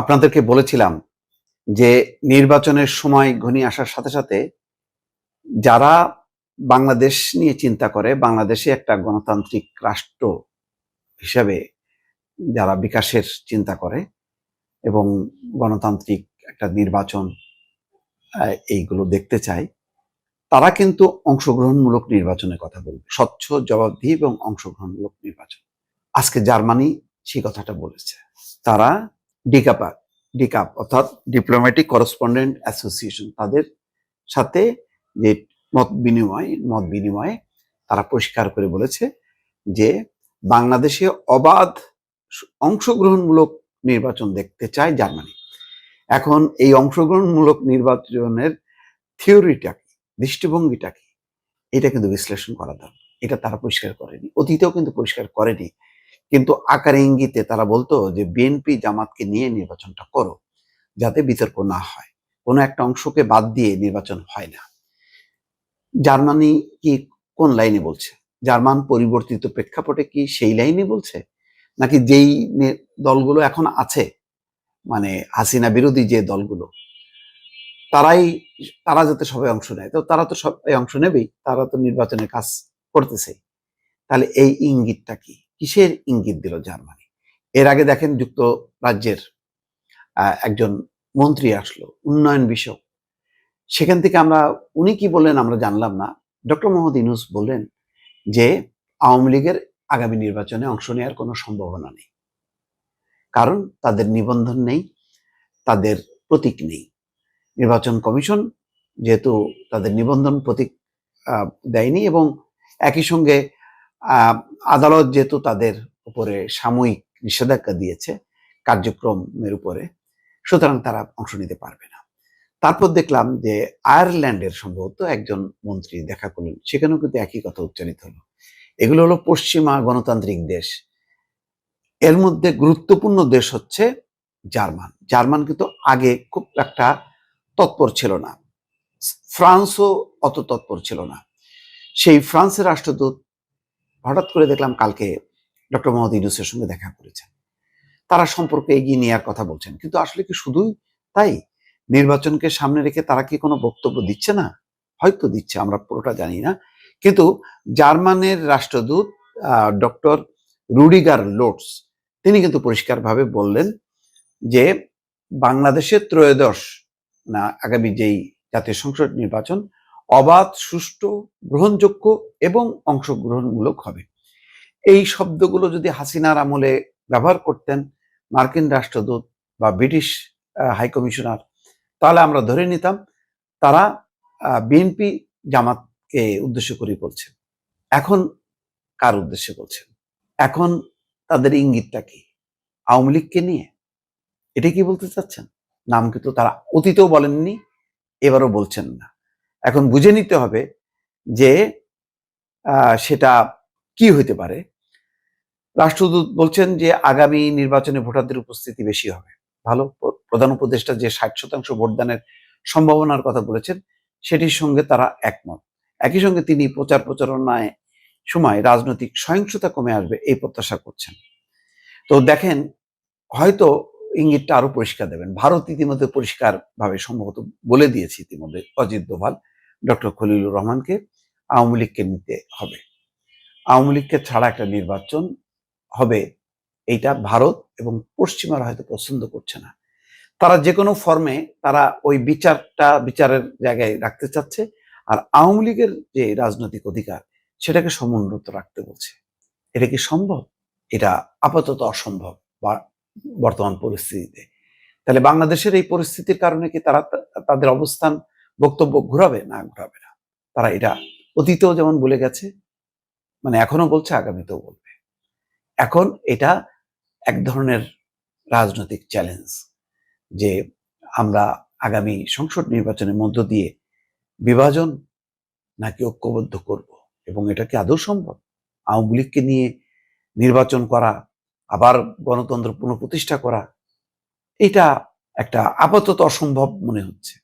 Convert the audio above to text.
আপনাদেরকে বলেছিলাম যে নির্বাচনের সময় ঘনিয়ে আসার সাথে সাথে যারা বাংলাদেশ নিয়ে চিন্তা করে বাংলাদেশে একটা গণতান্ত্রিক রাষ্ট্র হিসাবে যারা বিকাশের চিন্তা করে এবং গণতান্ত্রিক একটা নির্বাচন এইগুলো দেখতে চায়, তারা কিন্তু অংশগ্রহণমূলক নির্বাচনের কথা বলবে, স্বচ্ছ, জবাবদিহি এবং অংশগ্রহণমূলক নির্বাচন। আজকে জার্মানি সেই কথাটা বলেছে। তারা ডিকাপা, ডিকাপ অর্থাৎ ডিপ্লোম্যাটিক করসপন্ডেন্ট অ্যাসোসিয়েশন তাদের সাথে যে মত বিনিময়, মত বিনিময়ে তারা পরিষ্কার করে বলেছে যে বাংলাদেশে অবাধ অংশগ্রহণমূলক নির্বাচন দেখতে চায় জার্মানি। এখন এই অংশগ্রহণমূলক নির্বাচনের থিওরিটা কি, দৃষ্টিভঙ্গিটা কি, এটা কিন্তু বিশ্লেষণ করা দরকার। এটা তারা পরিষ্কার করেনি, অতীতেও কিন্তু পরিষ্কার করেনি। কিন্তু আকার ইঙ্গিতে তারা বলতো যে বিএনপি জামাতকে নিয়ে নির্বাচনটা করো, যাতে বিতর্ক না হয়। কোনো একটা অংশকে বাদ দিয়ে নির্বাচন হয় না। জার্মানি কি কোন লাইনে বলছে? জার্মান পরিবর্তিত প্রেক্ষাপটে কি সেই লাইনে বলছে? নাকি যেই দলগুলো এখন আছে মানে হাসিনা বিরোধী যে দলগুলো, তারাই, তারা যাতে সবাই অংশ নেয়। তো তারা তো সবাই অংশ নেবেই, তারা তো নির্বাচনের কাজ করতেছে তাহলে এই ইঙ্গিতটা কি? কিসের ইঙ্গিত দিল জার্মানি? এর আগে দেখেন যুক্তরাজ্যের একজন মন্ত্রী আসলো, উন্নয়ন বিষয়ক। সেখান থেকে আমরা, উনি কি বললেন আমরা জানলাম না, ডক্টর মোহাম্মদ ইনুস বললেন যে আওয়ামী লীগের আগামী নির্বাচনে অংশ নেওয়ার কোনো সম্ভাবনা নেই। কারণ তাদের নিবন্ধন নেই, তাদের প্রতীক নেই। নির্বাচন কমিশন যেহেতু তাদের নিবন্ধন প্রতীক দেয়নি এবং একই সঙ্গে আদালত যেহেতু তাদের উপরে সাময়িক নিষেধাজ্ঞা দিয়েছে কার্যক্রমের উপরে, সুতরাং তারা অংশ নিতে পারবে না। তারপর দেখলাম যে আয়ারল্যান্ডের সম্ভবত একজন মন্ত্রী দেখা করলেন, সেখানেও কিন্তু একই কথা উচ্চারিত হলো। এগুলো হলো পশ্চিমা গণতান্ত্রিক দেশ। এর মধ্যে গুরুত্বপূর্ণ দেশ হচ্ছে জার্মান। জার্মান কিন্তু আগে খুব একটা তৎপর ছিল না। ফ্রান্সও অত তৎপর ছিল না। সেই ফ্রান্সের রাষ্ট্রদূত হঠাৎ করে দেখলাম কালকে ডক্টর মোহাম্মদ ইউনুসের সঙ্গে দেখা করেছেন। তারা সম্পর্কে এগিয়ে নেওয়ার কথা বলছেন। কিন্তু আসলে কি শুধুই তাই? নির্বাচনকে সামনে রেখে তারা কি কোনো বক্তব্য দিচ্ছে না? হয়তো দিচ্ছে, আমরা পুরোটা জানি না। কিন্তু জার্মানের রাষ্ট্রদূত ডক্টর রুডিগার লোটস, তিনি কিন্তু পরিষ্কারভাবে বললেন যে বাংলাদেশের ত্রয়োদশ, না, আগামী যেই জাতীয় সংসদ নির্বাচন অবাধ, সুষ্ঠু, গ্রহণযোগ্য এবং অংশগ্রহণমূলক হবে। এই শব্দগুলো যদি হাসিনার আমলে ব্যবহার করতেন মার্কিন রাষ্ট্রদূত বা ব্রিটিশ হাইকমিশনার তাহলে আমরা ধরে নিতাম তারা বিএনপি জামাতকে উদ্দেশ্য করে বলছেন এখন কার উদ্দেশ্যে বলছেন? এখন তাদের ইঙ্গিতটা কি? আওয়ামী লীগকে নিয়ে? এটা কি বলতে চাচ্ছেন? নাম কিন্তু তারা অতীতেও বলেননি, এবারও বলছেন না। এখন বুঝে নিতে হবে যে সেটা কি হইতে পারে। রাষ্ট্রদূত বলছেন যে, আগামী নির্বাচনে ভোটারদের উপস্থিতি বেশি হবে। ভালো। প্রধান উপদেষ্টা যে ষাট শতাংশ ভোটদানের সম্ভাবনার কথা বলেছেন, সেটির সঙ্গে তারা একমত। একই সঙ্গে তিনি প্রচার প্রচারণায় সময় রাজনৈতিক সহিংসতা কমে আসবে এই প্রত্যাশা করছেন। তো দেখেন, হয়তো ইঙ্গিতটা আরও পরিষ্কার দেবেন। ভারত ইতিমধ্যে পরিষ্কার ভাবে সম্ভবত বলে দিয়েছে ইতিমধ্যে অজিত দোভাল, ডক্টর খলিলুর রহমানকে আওয়ামী লীগকে নিতে হবে। আওয়ামী লীগকে ছাড়া একটা নির্বাচন হবে, এইটা ভারত এবং পশ্চিমারা হয়তো পছন্দ করছে না। তারা যে কোনো ফর্মে তারা ওই বিচারটা বিচারের জায়গায় রাখতে চাচ্ছে আর আওয়ামী লীগের যে রাজনৈতিক অধিকার সেটাকে সমুন্নত রাখতে বলছে। এটা কি সম্ভব? এটা আপাতত অসম্ভব বা বর্তমান পরিস্থিতিতে। তাহলে বাংলাদেশের এই পরিস্থিতির কারণে কি তারা তাদের অবস্থান বক্তব্য ঘুরাবে? না ঘুরাবে না। তারা এটা অতীতেও যেমন বলে গেছে মানে এখনও বলছে, আগামীতেও বলবে। এখন এটা এক ধরনের রাজনৈতিক চ্যালেঞ্জ যে আমরা আগামী সংসদ নির্বাচনের মধ্য দিয়ে বিভাজন নাকি ঐক্যবদ্ধ করব এবং এটা কি আদৌ সম্ভব? আওয়ামী লীগকে নিয়ে নির্বাচন করা আবার গণতন্ত্র পুনঃপ্রতিষ্ঠা করা এটা একটা আপাতত অসম্ভব মনে হচ্ছে।